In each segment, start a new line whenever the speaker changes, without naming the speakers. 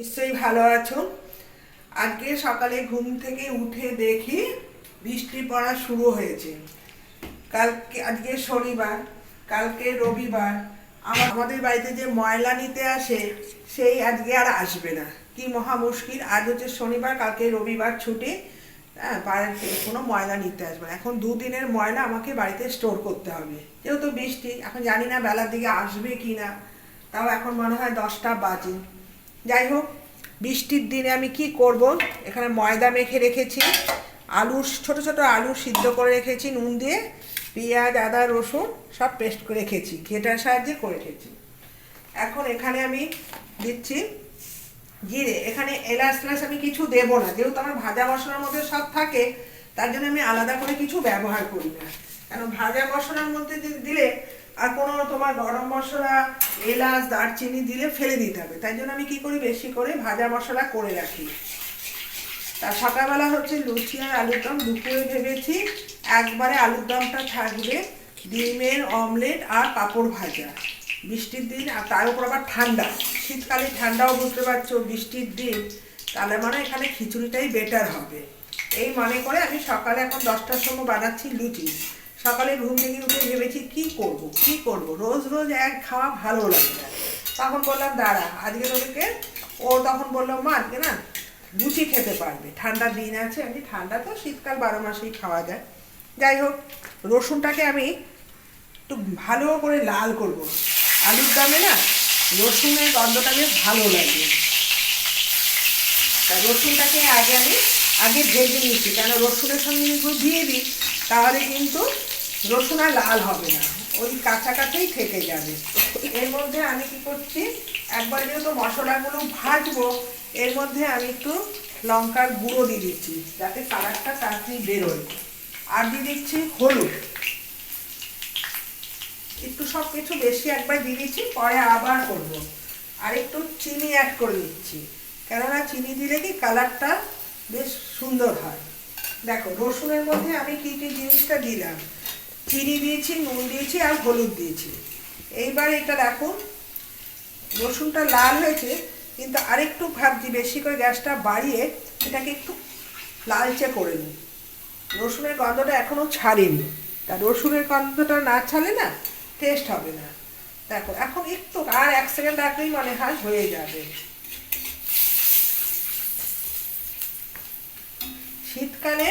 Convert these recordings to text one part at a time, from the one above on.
নিশ্চয়ই ভালো আছো। আজকে সকালে ঘুম থেকে উঠে দেখি বৃষ্টি পড়া শুরু হয়েছে। কালকে, আজকে শনিবার, কালকে রবিবার। আমার, আমাদের বাড়িতে যে ময়লা নিতে আসে, সেই আজকে আর আসবে না। কি মহা মুশকিল। আজ হচ্ছে শনিবার, কালকে রবিবার ছুটি। হ্যাঁ থেকে কোনো ময়লা নিতে আসবে না। এখন দুদিনের ময়লা আমাকে বাড়িতে স্টোর করতে হবে। যেহেতু বৃষ্টি, এখন জানি না বেলার দিকে আসবে কি না তাও এখন মনে হয় দশটা বাজে। যাই হোক বৃষ্টির দিনে আমি কি করব? এখানে ময়দা মেখে রেখেছি আলু ছোট ছোট আলু সিদ্ধ করে রেখেছি, নুন দিয়ে, পেঁয়াজ, আদা, রসুন সব পেস্ট করে রেখেছি, ঘেটার সাহায্যে করে রেখেছি। এখন এখানে আমি দিচ্ছি জিরে। এখানে এলাচ টেলাচ আমি কিছু দেবো না, যেহেতু আমার ভাজা মশলার মধ্যে সব থাকে, তার জন্য আমি আলাদা করে কিছু ব্যবহার করি না। কারণ ভাজা মশলার মধ্যে দিলে আর কোনো তোমার গরম মশলা এলাচ, দারচিনি দিলে ফেলে দিতে হবে। তাই জন্য আমি কি করি? বেশি করে ভাজা মশলা করে রাখি। তা সকালবেলা হচ্ছে লুচি আর আলুর দম দুপুরে ভেবেছি একবারে আলুর দমটা থাকবে ডিমের অমলেট আর পাঁপড় ভাজা। বৃষ্টির দিন আর তার উপর আবার ঠান্ডা। শীতকালে ঠান্ডাও বুঝতে পারছ, বৃষ্টির দিন তাহলে মানে এখানে খিচুড়িটাই বেটার হবে। এই মনে করে আমি সকালে এখন দশটার সময় বানাচ্ছি লুচি। সকালে ঘুম থেকে উঠে ভেবেছি, কি করব কি করব? রোজ রোজ এক খাওয়া ভালো লাগে না। তখন বললাম, দাঁড়া, আজকে তোদেরকে, ও তখন বলল, মা, আজকে না লুচি খেতে পারবে। ঠান্ডার দিন আছে, আমি ঠান্ডা তো শীতকাল, বারো মাসেই খাওয়া যায়। যাই হোক, রসুনটাকে আমি একটু ভালো করে লাল করব। আলুর দামে না রসুনের গন্ধটা বেশ ভালো লাগে। রসুনটাকে আগে আমি, আগে ভেজে নিয়েছি কেন? রসুনের সঙ্গে দিয়ে দিই। তাহলে কিন্তু রসুন আর লাল হবে না। ওই কাঁচা কাঁচাই থেকে যাবে। এর মধ্যে আমি কি করছি, একবার যেহেতু মশলাগুলো ভাজবো, এর মধ্যে আমি একটু লঙ্কার গুঁড়ো দিয়ে দিচ্ছি, যাতে কালারটা তাড়াতাড়ি বেরোয়। আর দিয়ে দিচ্ছি হলুদ। একটু সব কিছু বেশি একবার দিয়ে দিচ্ছি, পরে আবার করব। আর একটু চিনি অ্যাড করে দিচ্ছি। কেননা চিনি দিলে কি কালারটা বেশ সুন্দর হয়। দেখো, রসুনের মধ্যে আমি কী কী জিনিসটা দিলাম? চিনি দিয়েছি, নুন দিয়েছি আর হলুদ দিয়েছি। এইবার এটা দেখুন রসুনটা লাল হয়েছে, কিন্তু আরেকটু ভাবছি বেশি করে গ্যাসটা বাড়িয়ে এটাকে একটু লালচে করে নিই। রসুনের গন্ধটা এখনও ছাড়েনি। তা রসুনের গন্ধটা না ছাড়ে না টেস্ট হবে না। দেখো, এখন একটু আর এক সেকেন্ড রাখলেই মনে হয় হয়ে যাবে। শীতকালে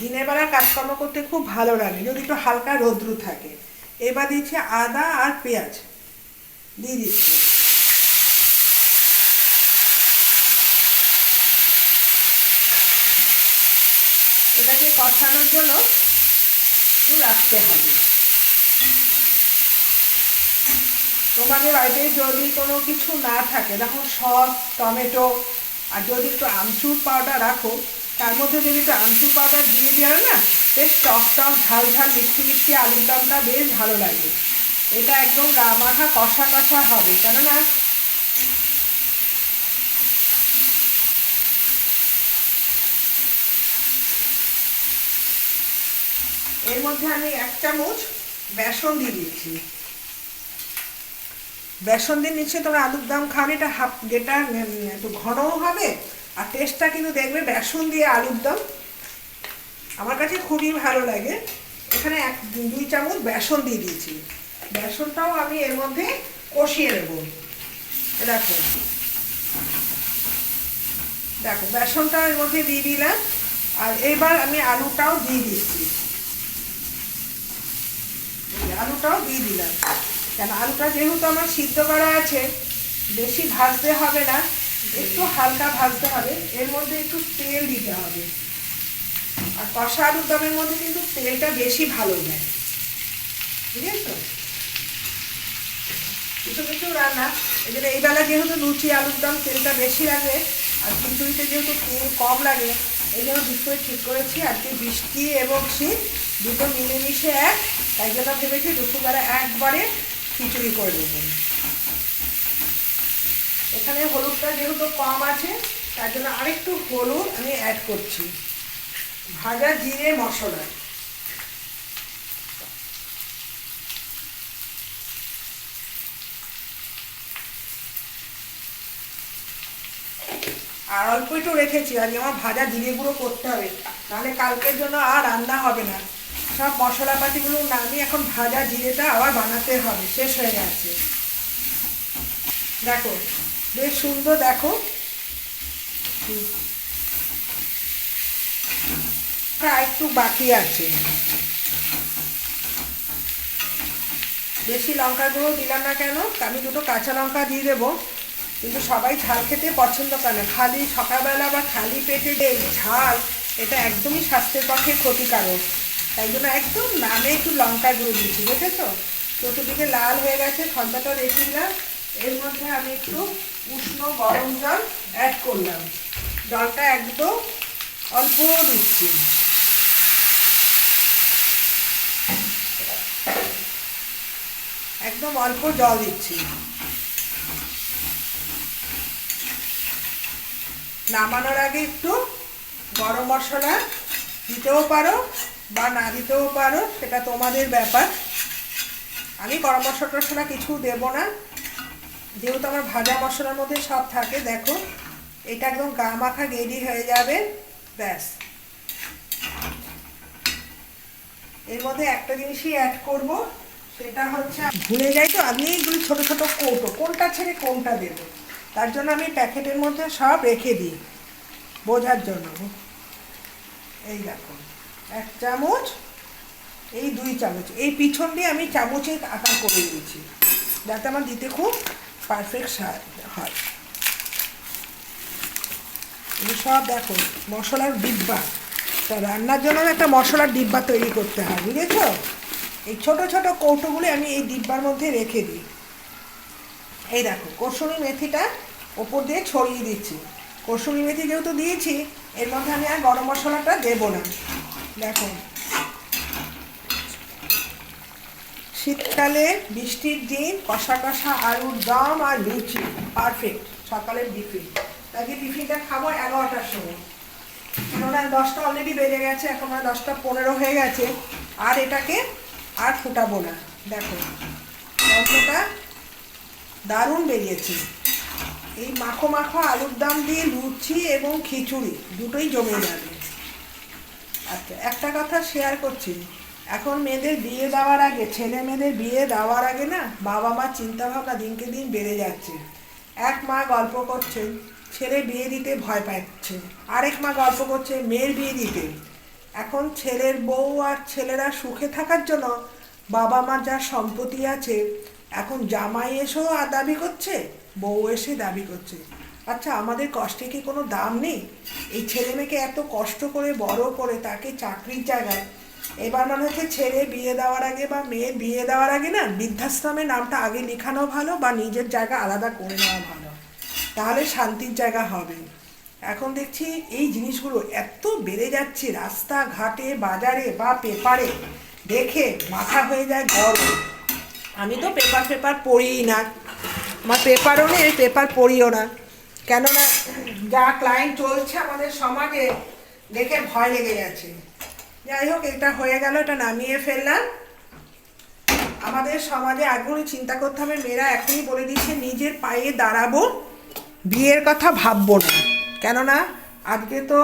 দিনের বেলা কাজকর্ম করতে খুব ভালো লাগে, যদি একটু হালকা রৌদ্র থাকে। এবার দিচ্ছি আদা আর পেঁয়াজ। দিয়ে দিচ্ছি। এটাকে কষানোর জন্য একটু রাখতে হবে। তোমাদের বাড়িতে যদি কোনো কিছু না থাকে, দেখো সস, টমেটো, আর যদি একটু আমচুর পাউডার রাখো তার মধ্যে যদি একটু আমচুর পাউডার দিয়ে দেওয়া না, বেশ টক টক, ঝাল ঝাল, মিষ্টি মিষ্টি আলুর দমটা বেশ ভালো লাগে। এটা একদম গা মাখা কষা কষা হবে, কেননা এর মধ্যে আমি এক চামচ বেসন দিয়ে দিচ্ছি বেসন দিয়ে নিচ্ছে তোমরা আলুর দাম খান এটা হাফ, যেটা একটু ঘনও হবে আর টেস্টটা কিন্তু দেখবে বেসন দিয়ে আলুর দম। আমার কাছে খুবই ভালো লাগে। এখানে এক দুই চামচ বেসন দিয়ে দিয়েছি। বেসনটাও আমি এর মধ্যে কষিয়ে নেব। দেখো। দেখো, বেসনটা এর মধ্যে দিয়ে দিলাম। আর এবার আমি আলুটাও দিয়ে দিচ্ছি। আলুটাও দিয়ে দিলাম। কেন, আলুটা যেহেতু আমার সিদ্ধ করা আছে, বেশি ভাজতে হবে না। একটু হালকা ভাজতে হবে, এর মধ্যে একটু তেল দিতে হবে। আর কষা আলুর দমের মধ্যে কিন্তু তেলটা বেশি ভালো দেয়। বুঝেছ? কিছু কিছু রান্না। এই জন্য এই বেলা যেহেতু লুচি, আলুর দম, তেলটা বেশি লাগে, আর খিচুড়িতে যেহেতু তেল কম লাগে, এই জন্য দুটোই ঠিক করেছি। আজকে বৃষ্টি এবং শীত দুটো মিলেমিশে এক, তাই জন্য ভেবেছি দুপুরবেলা একবারে খিচুড়ি করে দেবো। এখানে হলুদটা যেহেতু কম আছে, তার জন্য আরেকটু হলুদ আমি অ্যাড করছি। ভাজা জিরে মশলা। আর অল্প একটু রেখেছি, আজকে আমার ভাজা জিরে গুঁড়ো করতে হবে। নাহলে কালকের জন্য আর রান্না হবে না। সব মশলাপাতিগুলো নামিয়ে এখন ভাজা জিরেটা আবার বানাতে হবে, শেষ হয়ে গেছে। দেখো বেশ সুন্দর, দেখো। একটু বাকি আছে। বেশি লঙ্কা গুঁড়ো দিলাম না কেন? আমি দুটো কাঁচা লঙ্কা দিয়ে দেবো। কিন্তু সবাই ঝাল খেতে পছন্দ করে না। খালি সকালবেলা বা খালি পেটে যে ঝাল, এটা একদমই স্বাস্থ্যের পক্ষে ক্ষতিকারক। তাই জন্য একদম নামে একটু লঙ্কা গুঁড়ো দিয়েছি, বুঝেছ? চতুর্দিকে লাল হয়ে গেছে খন্তাটা রেখে দিলাম। এর মধ্যে আমি একটু উষ্ণ গরম জল অ্যাড করলাম। জলটা একদম অল্প দিচ্ছি। একদম অল্প জল দিচ্ছি। নামানোর আগে একটু গরম মশলা দিতেও পারো বা না দিতেও পারো, সেটা তোমাদের ব্যাপার। আমি গরম মশলা টশলা কিছু দেবো না। যেহেতু আমার ভাজা মশলার মধ্যে সব থাকে, দেখো, এটা একদম গা মাখা রেডি হয়ে যাবে, ব্যাস। এর মধ্যে একটা জিনিসই অ্যাড করব, সেটা হচ্ছে, ভুলে যাই তো আমি এগুলো ছোট ছোট কৌটো, কোনটা ছেড়ে কোনটা দেবো। তার জন্য আমি প্যাকেটের মধ্যে সব রেখে দিই, বোঝার জন্য। এই দেখো, এক চামচ, এই দুই চামচ, এই পিছন দিয়ে আমি চামচে আকার করে দিয়েছি যাতে আমার দিতে খুব পারফেক্ট হয়। এই সব দেখো, মশলার ডিব্বা। তা রান্নার জন্য একটা মশলার ডিব্বা তৈরি করতে হয়, বুঝেছ? এই ছোট ছোট কৌটোগুলি আমি এই ডিব্বার মধ্যে রেখে দিই। এই দেখো, কসুরি মেথিটা ওপর দিয়ে ছড়িয়ে দিচ্ছি। কসুরি মেথি যেহেতু দিয়েছি, এর মধ্যে আমি আর গরম মশলাটা দেবো না। দেখো শীতকালে বৃষ্টির দিন কষা কষা আলুর দম আর লুচি। পারফেক্ট সকালের টিফিন। তাকে টিফিনটা খাব এগারোটার সময়। কেননা দশটা অলরেডি বেজে গেছে, এখন আর দশটা পনেরো হয়ে গেছে। আর এটাকে আর ফুটাবো না। দেখো গল্পটা দারুণ বেরিয়েছে। এই মাখো মাখো আলুর দাম দিয়ে লুচি এবং খিচুড়ি দুটোই জমে যাবে। আচ্ছা একটা কথা শেয়ার করছি। এখন মেয়েদের বিয়ে দেওয়ার আগে, ছেলে মেয়েদের বিয়ে দেওয়ার আগে না বাবা মা চিন্তাভাবনা দিনকে দিন বেড়ে যাচ্ছে। এক মা গল্প করছে, ছেলে বিয়ে দিতে ভয় পাচ্ছে। আরেক মা গল্প করছে, মেয়ের বিয়ে দিতে। এখন ছেলের বউ আর ছেলেরা সুখে থাকার জন্য বাবা মার যা সম্পত্তি আছে, এখন জামাই এসেও আর দাবি করছে, বউ এসে দাবি করছে। আচ্ছা আমাদের কষ্টে কি কোনো দাম নেই? এই ছেলে মেয়েকে এত কষ্ট করে বড় করে তাকে চাকরির জায়গায় এবার মনে হচ্ছে ছেলে বিয়ে দেওয়ার আগে বা মেয়ে বিয়ে দেওয়ার আগে না বৃদ্ধাশ্রমের নামটা আগে লেখানো ভালো বা নিজের জায়গা আলাদা করে নেওয়া ভালো। তাহলে শান্তির জায়গা হবে। এখন দেখছি এই জিনিসগুলো এত বেড়ে যাচ্ছে রাস্তাঘাটে, বাজারে বা পেপারে। দেখে মাথা হয়ে যায় গরম আমি তো পেপার পেপার পড়িই না। আমার পেপারও নেই পেপার পড়িও না। কেননা যা ক্লায়েন্ট চলছে আমাদের সমাজে দেখে ভয় লেগে যাচ্ছে। যাই হোক, এটা হয়ে গেল, এটা নামিয়ে ফেললাম। আমাদের সমাজে এখনই চিন্তা করতে হবে, মেয়েরা এখনই বলে দিচ্ছে নিজের পায়ে দাঁড়াবো, বিয়ের কথা ভাববো না। কেননা, আজকে তো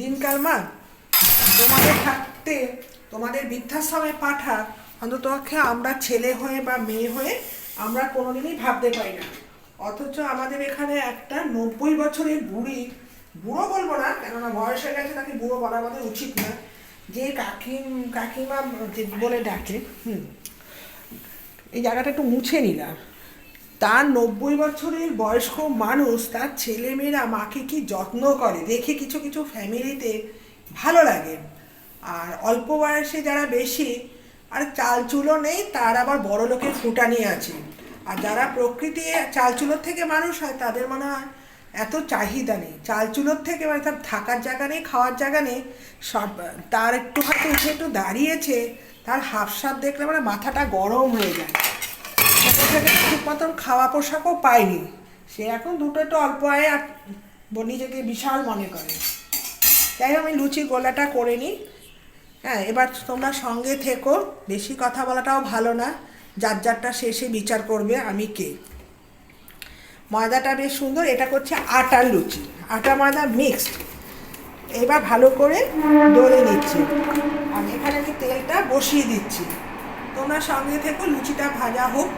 দিনকাল মা, তোমাদের থাকতে, তোমাদের বৃদ্ধাশ্রমে পাঠা, অন্তত আমরা ছেলে হয়ে বা মেয়ে হয়ে আমরা কোনোদিনই ভাবতে পারি না। অথচ আমাদের এখানে একটা নব্বই বছরের বুড়ি, বুড়ো বলব না, কেননা বয়স হয়ে গেছে, তাকে বুড়ো বলা আমাদের উচিত না। যে কাকিম, কাকিমা বলে ডাকে, হুম, এই জায়গাটা একটু মুছে নিলাম তার নব্বই বছরের বয়স্ক মানুষ, তার ছেলেমেয়েরা মাকে কি যত্ন করে? দেখে কিছু কিছু ফ্যামিলিতে ভালো লাগে। আর অল্প বয়সে যারা বেশি, আর চালচুলো নেই, তার আবার বড় লোকের ফুটানি আছে। আর যারা প্রকৃতি চালচুলোর থেকে মানুষ হয়, তাদের মনে হয় এত চাহিদা নেই। চালচুলোর থেকে মানে তার থাকার জায়গা নেই, খাওয়ার জায়গা নেই। সব, তার একটু হয়তো উঠে একটু দাঁড়িয়েছে, তার হাফসাপ দেখলে মানে মাথাটা গরম হয়ে যায়। ঠিক মতন খাওয়া পোশাকও পায়নি। সে এখন দুটো একটু অল্প আয়ে আর নিজেকে বিশাল মনে করে। হোক, আমি লুচি গোলাটা করে নিই। হ্যাঁ এবার তোমরা সঙ্গে থেকো। বেশি কথা বলাটাও ভালো না। যার যারটা শেষে বিচার করবে, আমি কে? ময়দাটা বেশ সুন্দর, এটা করছে আটার লুচি। আটা ময়দা মিক্সড এবার ভালো করে ডলে নিচ্ছি। আর এখানে আমি তেলটা বসিয়ে দিচ্ছি। তোমরা সঙ্গে থেকে, লুচিটা ভাজা হোক।